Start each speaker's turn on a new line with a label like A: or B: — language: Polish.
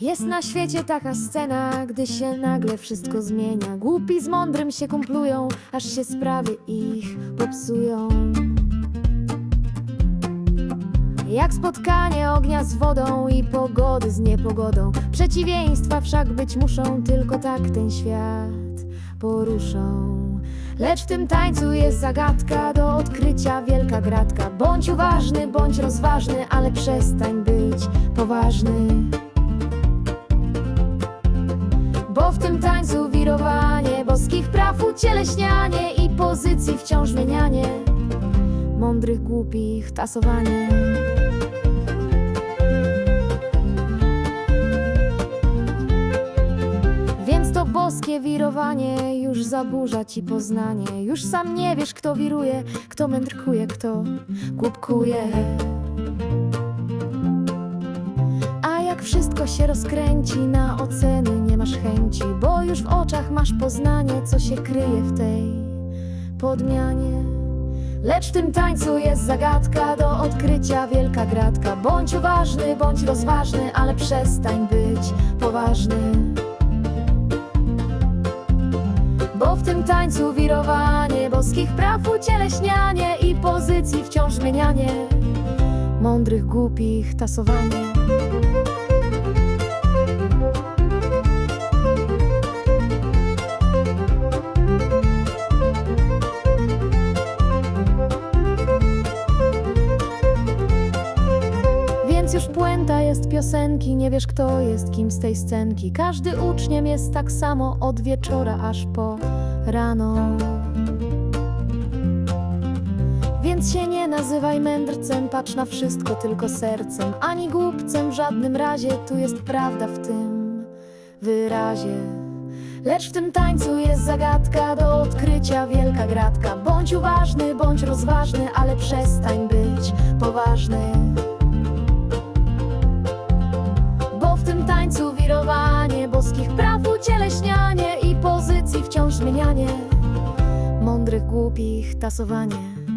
A: Jest na świecie taka scena, gdy się nagle wszystko zmienia. Głupi z mądrym się kumplują, aż się sprawy ich popsują. Jak spotkanie ognia z wodą i pogody z niepogodą. Przeciwieństwa wszak być muszą, tylko tak ten świat poruszą. Lecz w tym tańcu jest zagadka do odkrycia, wielka gratka. Bądź uważny, bądź rozważny, ale przestań być poważny. Bo w tym tańcu wirowanie boskich praw ucieleśnianie i pozycji wciąż zmienianie, mądrych głupich tasowanie. Boskie wirowanie już zaburza ci poznanie. Już sam nie wiesz, kto wiruje, kto mędrkuje, kto głupkuje. A jak wszystko się rozkręci, na oceny nie masz chęci, bo już w oczach masz poznanie, co się kryje w tej podmianie. Lecz w tym tańcu jest zagadka do odkrycia, wielka gratka. Bądź uważny, bądź rozważny, ale przestań być poważny. Tym tańcu wirowanie boskich praw ucieleśnianie i pozycji wciąż zmienianie, mądrych głupich tasowanie. Więc już puenta jest piosenki, nie wiesz kto jest kim z tej scenki. Każdy uczniem jest tak samo od wieczora aż po rano. Więc się nie nazywaj mędrcem, patrz na wszystko tylko sercem, ani głupcem w żadnym razie, tu jest prawda w tym wyrazie. Lecz w tym tańcu jest zagadka do odkrycia, wielka gratka. Bądź uważny, bądź rozważny, ale przestań być poważny. Bo w tym tańcu wirowanie zmienianie, mądrych głupich tasowanie.